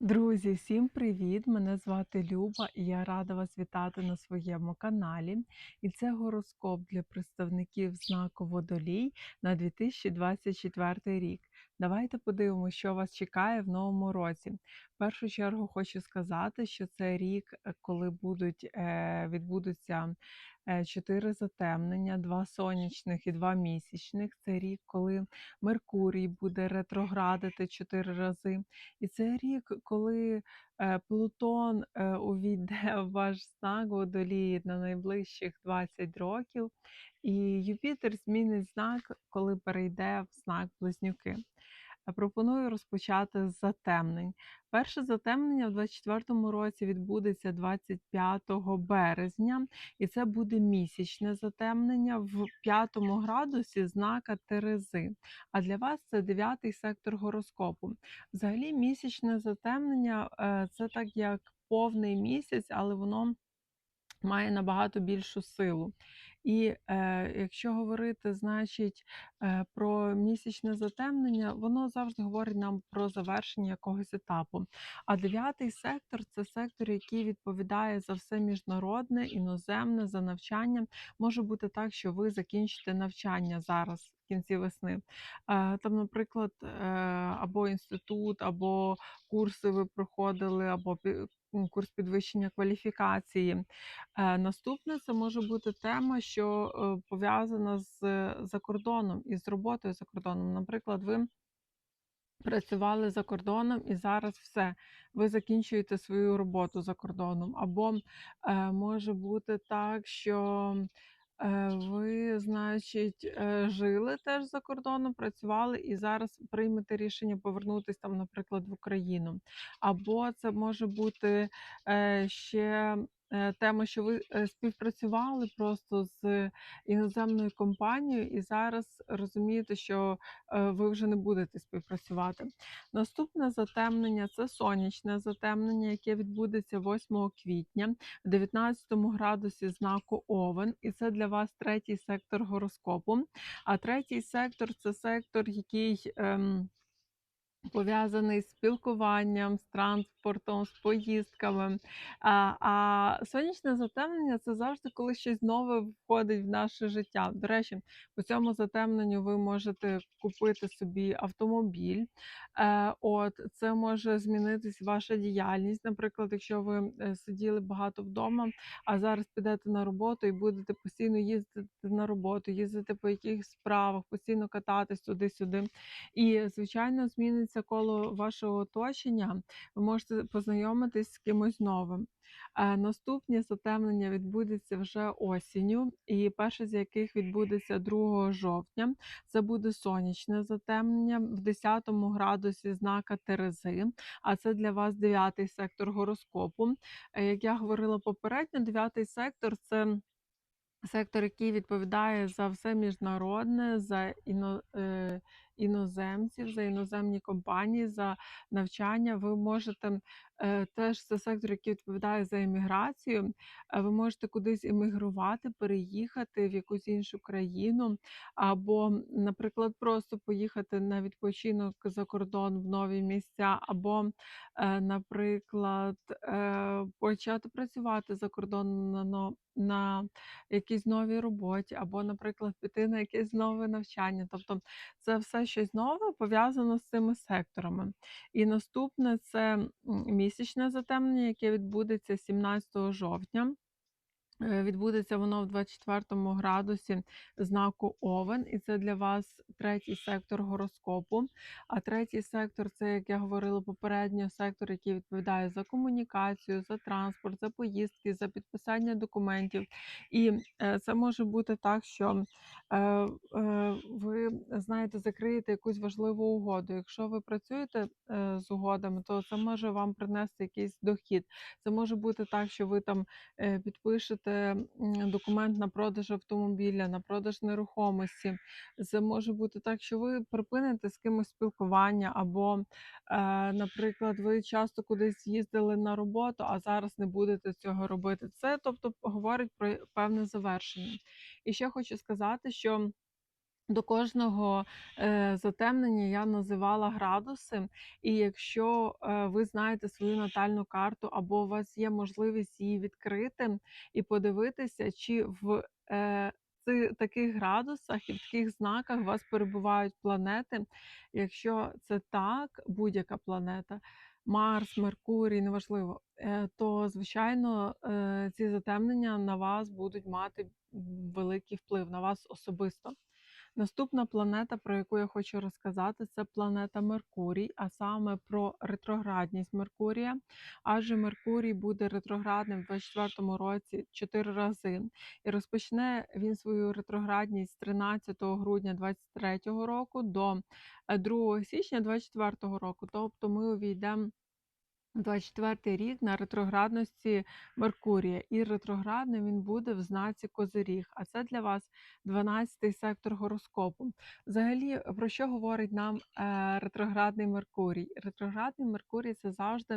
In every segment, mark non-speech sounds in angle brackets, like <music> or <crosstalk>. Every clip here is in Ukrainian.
Друзі, всім привіт! Мене звати Люба і я рада вас вітати на своєму каналі. І це гороскоп для представників знаку Водолій на 2024 рік. Давайте подивимося, що вас чекає в новому році. В першу чергу хочу сказати, що це рік, е, коли будуть е, відбудуться е, чотири затемнення, два сонячних і два місячних. Це рік, коли Меркурій буде ретроградити чотири рази. І це рік, коли Плутон увійде <laughs> в ваш знак Водолії на найближчих 20 років, і Юпітер змінить знак, коли перейде в знак Близнюки. Пропоную розпочати з затемнень. Перше затемнення в 2024 році відбудеться 25 березня, і це буде місячне затемнення в п'ятому градусі знака Терези. А для вас це дев'ятий сектор гороскопу. Взагалі, місячне затемнення е, це так як повний місяць, але воно має набагато більшу силу. І е, якщо говорити, значить, е, про місячне затемнення, воно завжди говорить нам про завершення якогось етапу. А дев'ятий сектор це сектор, який відповідає за все міжнародне, іноземне, за навчання. Може бути так, що ви закінчите навчання зараз. Кінці весни. Е, Там, наприклад, е, або інститут, або курси ви проходили, або курс підвищення кваліфікації. Е, Наступне це може бути тема, що пов'язана з за кордоном і з роботою за кордоном. Наприклад, ви працювали за кордоном і зараз все, ви закінчуєте свою роботу за кордоном. Або е, може бути так, що ви, значить, е, жили теж за кордоном, працювали і зараз приймете рішення повернутися там, наприклад, в Україну. Або це може бути е, ще. Е, Тема, що ви е, співпрацювали просто з іноземною компанією, і зараз розумієте, що е, ви вже не будете співпрацювати. Наступне затемнення це сонячне затемнення, яке відбудеться 8 квітня в 19 градусі знаку Овен, і це для вас третій сектор гороскопу. А третій сектор це сектор, який. Ем, Пов'язаний з спілкуванням, з транспортом, з поїздками. А, а сонячне затемнення це завжди коли щось нове входить в наше життя. До речі, по цьому затемненню ви можете купити собі автомобіль. Е, от це може змінитись ваша діяльність. Наприклад, якщо ви е, сиділи багато вдома, а зараз підете на роботу і будете постійно їздити на роботу, їздити по якихось справах, постійно кататись туди-сюди. І, звичайно, зміниться коло вашого оточення. Ви можете познайомитись з кимось новим. Е, Наступні затемнення відбудеться вже осінню, і перше з яких відбудеться 2 жовтня. Це буде сонячне затемнення в 10 градусі знака Терези, а це для вас дев'ятий сектор гороскопу. Е, Як я говорила попередньо, дев'ятий сектор це Сектор, який відповідає за все міжнародне, за іно, е, іноземців, за іноземні компанії, за навчання. Ви можете е, теж це сектор, який відповідає за імміграцію. Е, ви можете кудись іммігрувати, переїхати в якусь іншу країну, або, наприклад, просто поїхати на відпочинок за кордон в нові місця, або, е, наприклад, почати працювати за кордоном на якійсь новій роботі, або, наприклад, піти на якесь нове навчання. Тобто це все щось нове пов'язано з цими секторами. І наступне це місячне затемнення, яке відбудеться 17 жовтня. Е, Відбудеться воно в 24 градусі знаку Овен, і це для вас третій сектор гороскопу. А третій сектор це, як я говорила попередньо, сектор, який відповідає за комунікацію, за транспорт, за поїздки, за підписання документів. І е, це може бути так, що е, ви знаєте, закриєте якусь важливу угоду. Якщо ви працюєте з угодами, то це може вам принести якийсь дохід. Це може бути так, що ви там підпишете м, документ на продаж автомобіля, на продаж нерухомості. Це може бути так, що ви припините з кимось спілкування, або, е, наприклад, ви часто кудись їздили на роботу, а зараз не будете цього робити. Це тобто говорить про певне завершення. І ще хочу сказати, що До кожного, е, затемнення я називала градуси, і якщо, е, ви знаєте свою натальну карту або у вас є можливість її відкрити і подивитися, чи в, е, таких градусах і в таких знаках у вас перебувають планети. Якщо це так, будь-яка планета, Марс, Меркурій, неважливо, то звичайно, ці затемнення на вас будуть мати, великий вплив, на вас особисто. Наступна планета, про яку я хочу розказати, це планета Меркурій, а саме про ретроградність Меркурія. Адже Меркурій буде ретроградним в 24-му році 4 рази. І розпочне він свою ретроградність з 13 грудня 23-го року до е, 2 січня 24-го року. Тобто ми увійдемо 24 рік на ретроградності Меркурія, і ретроградним він буде в знаці Козиріг. А це для вас 12-й сектор гороскопу. Взагалі, про що говорить нам е, ретроградний Меркурій? Ретроградний Меркурій це завжди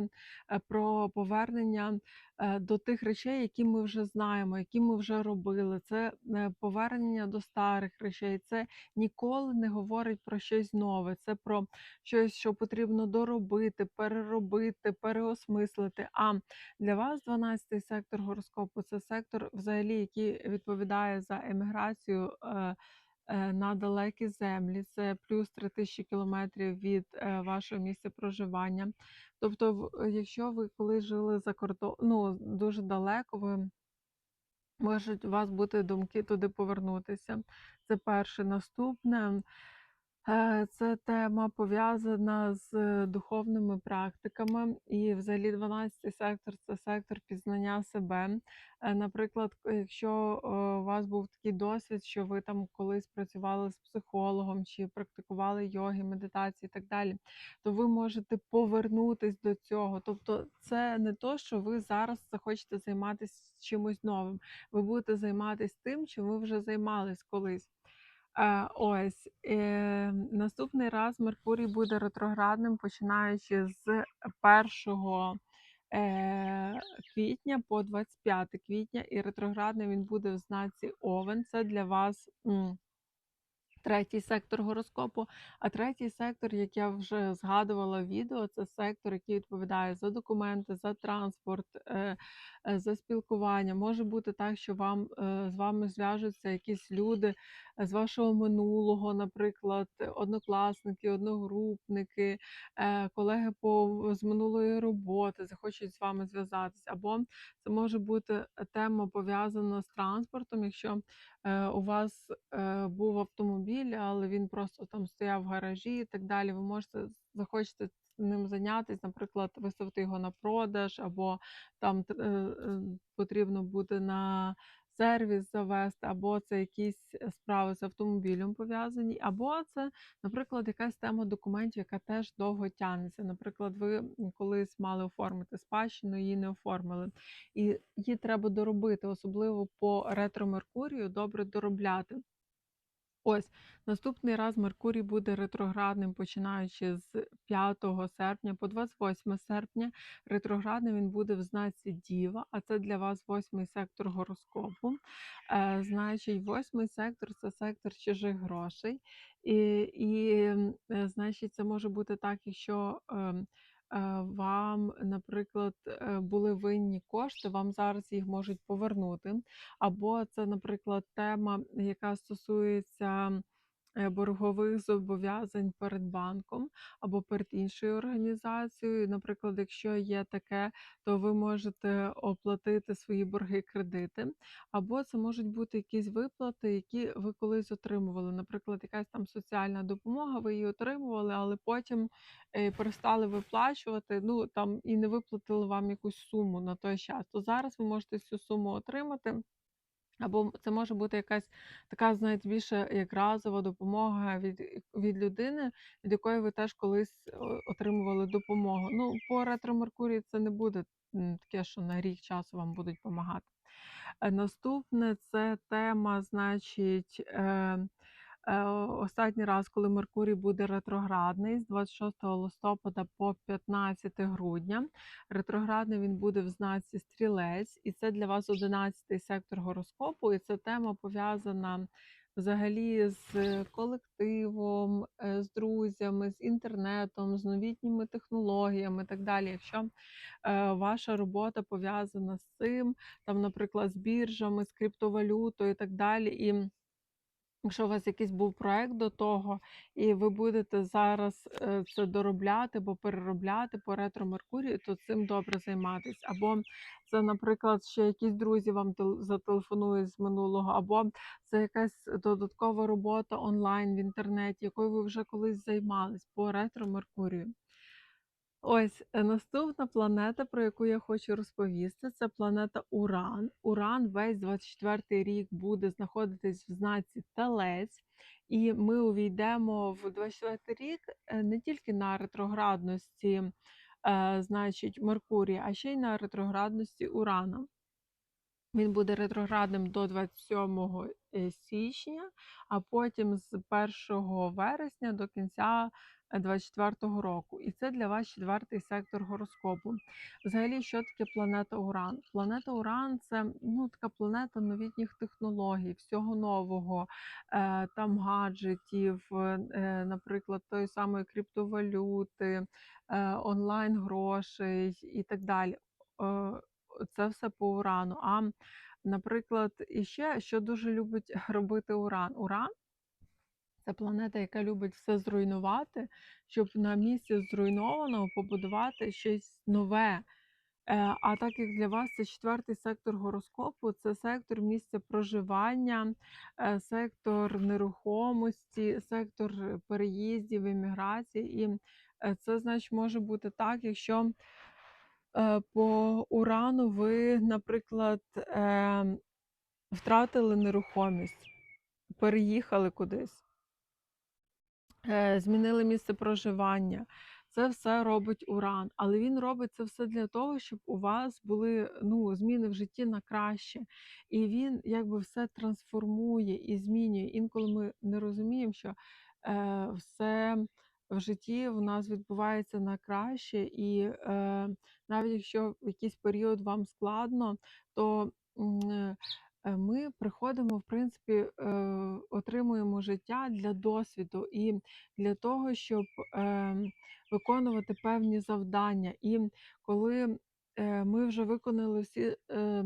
е, про повернення е, до тих речей, які ми вже знаємо, які ми вже робили. Це повернення до старих речей. Це ніколи не говорить про щось нове. Це про щось, що потрібно доробити, переробити, переосмислити. А для вас 12-й сектор гороскопу це сектор, взагалі, який відповідає за еміграцію. е, е, На далекі землі, це плюс 3000 кілометрів від е, вашого місця проживання. Тобто, якщо ви коли жили за кордон, ну дуже далеко, ви можуть у вас бути думки туди повернутися. Це перше. Наступне. Е, Це тема пов'язана з е, духовними практиками, і взагалі 12 сектор це сектор пізнання себе. Е, Наприклад, якщо у вас був такий досвід, що ви там колись працювали з психологом чи практикували йоги, медитації і так далі, то ви можете повернутись до цього. Тобто, це не то, що ви зараз захочете займатися чимось новим. Ви будете займатися тим, чим ви вже займались колись. Е, ось, е, наступний раз Меркурій буде ретроградним, починаючи з 1 е, квітня по 25 квітня, і ретроградним він буде в знаці Овен. Це для вас. Третій сектор гороскопу. А третій сектор, як я вже згадувала в відео, це сектор, який відповідає за документи, за транспорт, е, е, за спілкування. Може бути так, що вам е, з вами зв'яжуться якісь люди з вашого минулого, наприклад, однокласники, одногрупники, колеги по з минулої роботи захочуть з вами зв'язатись. Або це може бути тема пов'язана з транспортом, якщо у вас був автомобіль, але він просто там стояв в гаражі і так далі. Ви можете захочете ним зайнятися, наприклад, виставити його на продаж, або там е, е, потрібно буде на сервіс завести, або це якісь справи з автомобілем пов'язані, або це, наприклад, якась тема документів, яка теж довго тягнеться. Наприклад, ви колись мали оформити спадщину, її не оформили і її треба доробити, особливо по ретро Меркурію, добре доробляти. Ось наступний раз Меркурій буде ретроградним, починаючи з 5 серпня по 28 серпня. Ретроградним він буде в знаці Діва, а це для вас восьмий сектор гороскопу. Е, значить, восьмий сектор це сектор чужих грошей. І, і е, значить, це може бути так, якщо. е, Вам, наприклад, е, були винні кошти, вам зараз їх можуть повернути. Або це, наприклад, тема, яка стосується е, боргових зобов'язань перед банком або перед іншою організацією. Наприклад, якщо є таке, то ви можете оплатити свої борги кредити, або це можуть бути якісь виплати, які ви колись отримували. Наприклад, якась там соціальна допомога, ви її отримували, але потім е, перестали виплачувати. Ну там і не виплатили вам якусь суму на той час. То зараз ви можете цю суму отримати. Або це може бути якась така, знаєте, більше як разова допомога від від людини, від якої ви теж колись отримували допомогу. Ну, по ретро-Меркурії це не буде таке, що на рік часу вам будуть допомагати. Е, Наступне це тема, значить, е, е, останній раз, коли Меркурій буде ретроградний, з 26 листопада по 15 грудня. Ретроградний він буде в знаці стрілець, і це для вас 11-й сектор гороскопу, і це тема пов'язана взагалі з колективом, е, з друзями, з інтернетом, з новітніми технологіями і так далі. Якщо е, ваша робота пов'язана з цим, там, наприклад, з біржами, з криптовалютою і так далі. І Якщо у вас якийсь був проект до того, і ви будете зараз е, це доробляти або переробляти по ретро Меркурію, то цим добре займатись. Або це, наприклад, ще якісь друзі вам зателефонують з минулого, або це якась додаткова робота онлайн в інтернеті, якою ви вже колись займались по ретро Меркурію. Ось е, наступна планета, про яку я хочу розповісти, це планета Уран. Уран весь 24-й рік буде знаходитись в знаці Телець, і ми увійдемо в 24 рік е, не тільки на ретроградності, е, значить, Меркурія, а ще й на ретроградності Урана. Він буде ретроградним до 27 е, січня, а потім з 1 вересня до кінця 24 року. І це для вас четвертий сектор гороскопу. Взагалі, що таке планета Уран? Планета Уран це ну, така планета новітніх технологій, всього нового, е, там гаджетів, е, наприклад, тої самої криптовалюти, е, онлайн грошей і так далі. Це все по урану. А, наприклад, іще, що дуже любить <laughs> робити уран. Уран це планета, яка любить все зруйнувати, щоб на місці зруйнованого побудувати щось нове. Е, А так як для вас це четвертий сектор гороскопу, це сектор місця проживання, е, сектор нерухомості, сектор переїздів, імміграції. І е, це, значить, може бути так, якщо по урану ви, наприклад, ем, втратили нерухомість, переїхали кудись, е, змінили місце проживання. Це все робить уран, але він робить це все для того, щоб у вас були ну, зміни в житті на краще. І він якби все трансформує і змінює. Інколи ми не розуміємо, що е, все в житті в нас відбувається на краще, і е, навіть якщо в якийсь період вам складно, то е, е, ми приходимо, в принципі, е, отримуємо життя для досвіду і для того, щоб е, виконувати певні завдання. І коли е, ми вже виконали всі е,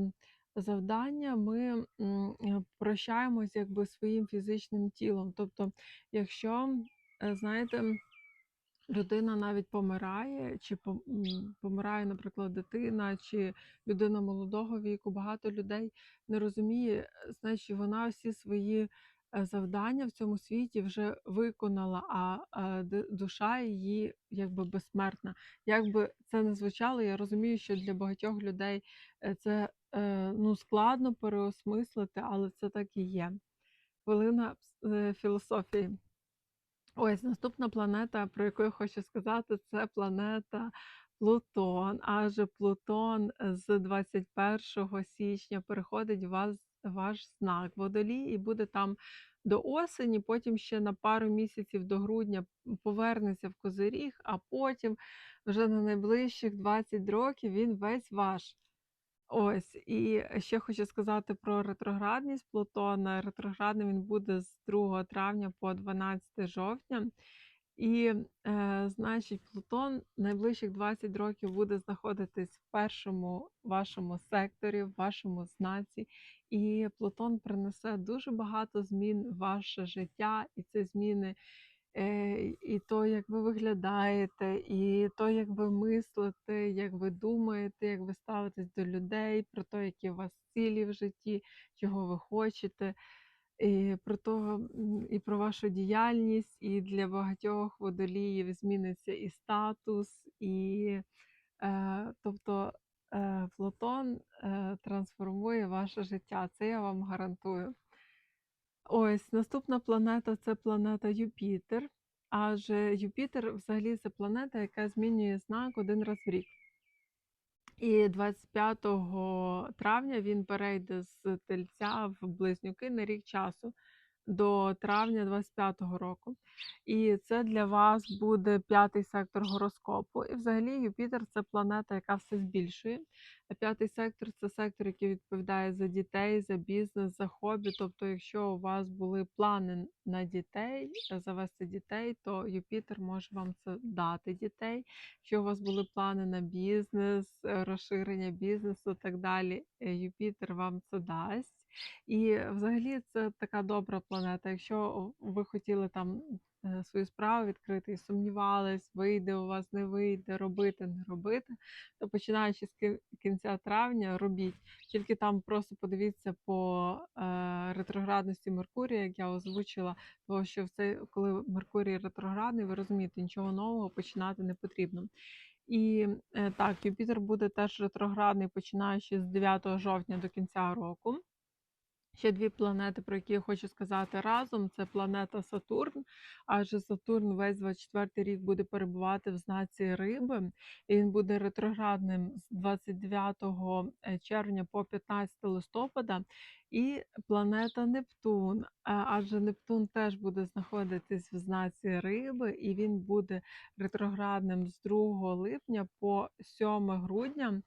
завдання, ми е, прощаємось якби своїм фізичним тілом. Тобто, якщо, е, знаєте, людина навіть помирає, чи помирає, наприклад, дитина, чи людина молодого віку, багато людей не розуміє, значить, вона всі свої е, завдання в цьому світі вже виконала, а душа її якби безсмертна. Як би це не звучало, я розумію, що для багатьох людей е, це е, ну, складно переосмислити, але це так і є. Хвилина філософії. Ось наступна планета, про яку я хочу сказати, це планета Плутон. Адже Плутон з 21 січня переходить в вас ваш знак водолій і буде там до осені, потім ще на пару місяців до грудня повернеться в Козиріг, а потім вже на найближчих 20 років він весь ваш. Ось, і ще хочу сказати про ретроградність Плутона. Ретроградним він буде з 2 травня по 12 жовтня. І, е, значить, Плутон найближчих 20 років буде знаходитись в першому вашому секторі, в вашому знаці. І Плутон принесе дуже багато змін в ваше життя, і це зміни і то, як ви виглядаєте, і то, як ви мислите, як ви думаєте, як ви ставитесь до людей, про те, які у вас цілі в житті, чого ви хочете, і про м, і про вашу діяльність, і для багатьох водоліїв зміниться і статус, і е, тобто е, Плутон е, трансформує ваше життя. Це я вам гарантую. Ось наступна планета це планета Юпітер. Адже Юпітер взагалі це планета, яка змінює знак один раз в рік. І 25 травня він перейде з тельця в близнюки на рік часу. До травня 25-го року. І це для вас буде п'ятий сектор гороскопу. І взагалі Юпітер це планета, яка все збільшує. А п'ятий сектор це сектор, який відповідає за дітей, за бізнес, за хобі. Тобто, якщо у вас були плани на дітей, завести дітей, то Юпітер може вам це дати дітей. Якщо у вас були плани на бізнес, е, розширення бізнесу і так далі, е, Юпітер вам це дасть. І взагалі це така добра планета. Якщо ви хотіли там е, свою справу відкрити і сумнівались, вийде у вас, не вийде, робити, не робити, то починаючи з кінця травня, робіть. Тільки там просто подивіться по е, ретроградності Меркурія, як я озвучила, тому що в коли Меркурій ретроградний, ви розумієте, нічого нового починати не потрібно. І е, так, Юпітер буде теж ретроградний, починаючи з 9 жовтня до кінця року. Ще дві планети, про які я хочу сказати разом. Це планета Сатурн. Адже Сатурн весь 24 рік буде перебувати в знаці Риби, і він буде ретроградним з 29 е, червня по 15 листопада. І планета Нептун, е, адже Нептун теж буде знаходитись в знаці Риби, і він буде ретроградним з 2 липня по 7 грудня.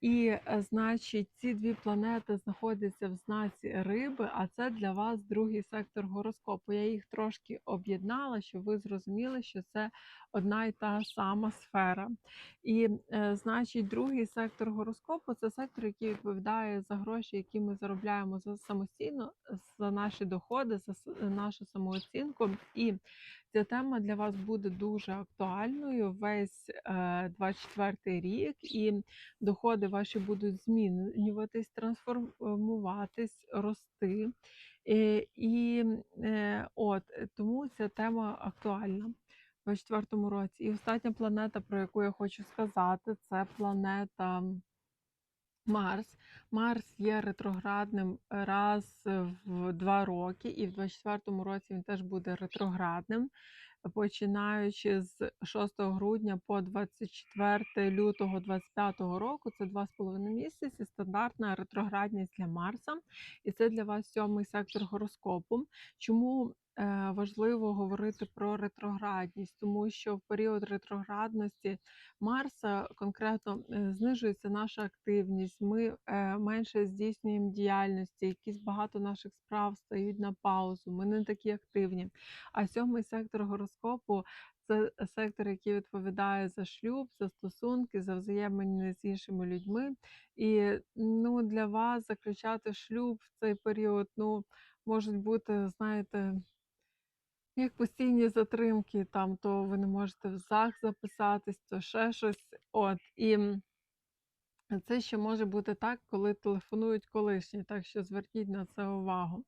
І, е, значить, ці дві планети знаходяться в знаці Риби, а це для вас другий сектор гороскопу. Я їх трошки об'єднала, щоб ви зрозуміли, що це одна і та сама сфера. І, е, значить, другий сектор гороскопу це сектор, який відповідає за гроші, які ми заробляємо за самостійно, за наші доходи, за нашу самооцінку. І ця тема для вас буде дуже актуальною весь е, 24 рік. І доходи ваші будуть змінюватись, трансформуватись, рости. Е, І е, от е, тому ця тема актуальна у 24 році. І остання планета, про яку я хочу сказати, це планета Марс. Марс є ретроградним раз в два роки, і в 24-му році він теж буде ретроградним починаючи з 6 грудня по 24 лютого 2025 року, це 2,5 місяці, стандартна ретроградність для Марса, і це для вас сьомий сектор гороскопу. Чому е, важливо говорити про ретроградність? Тому що в період ретроградності Марса конкретно е, знижується наша активність, ми е, менше здійснюємо діяльності, якісь багато наших справ стають на паузу, ми не такі активні. А сьомий сектор гороскопу це сектор, який відповідає за шлюб, за стосунки, за взаємини з іншими людьми. І ну, для вас заключати шлюб в цей період ну, можуть бути, знаєте, як постійні затримки, там то ви не можете в ЗАГС записатись, то ще щось. От і це ще може бути так, коли телефонують колишні, так що зверніть на це увагу.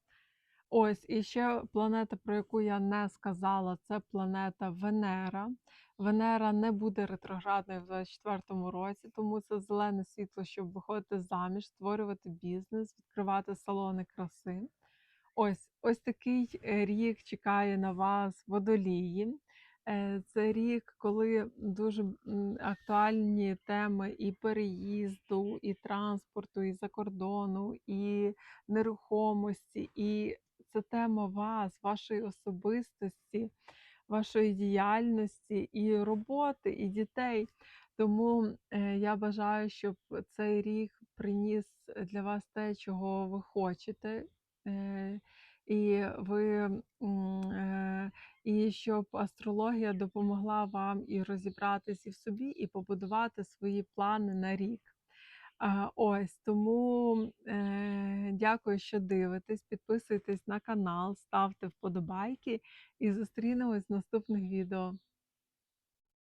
Ось, і ще планета, про яку я не сказала, це планета Венера. Венера не буде ретроградною в 24 році, тому це зелене світло, щоб виходити заміж, створювати бізнес, відкривати салони краси. Ось ось такий е, рік чекає на вас водолії. Е, Це рік, коли дуже актуальні теми і переїзду, і транспорту, і закордону, і нерухомості, і це тема вас, вашої особистості, вашої діяльності, і роботи, і дітей. Тому е, я бажаю, щоб цей рік приніс для вас те, чого ви хочете. Е, і ви е, і щоб астрологія допомогла вам і розібратись і в собі, і побудувати свої плани на рік. Ось тому е, дякую, що дивитесь. Підписуйтесь на канал, ставте вподобайки і зустрінемось в наступних відео.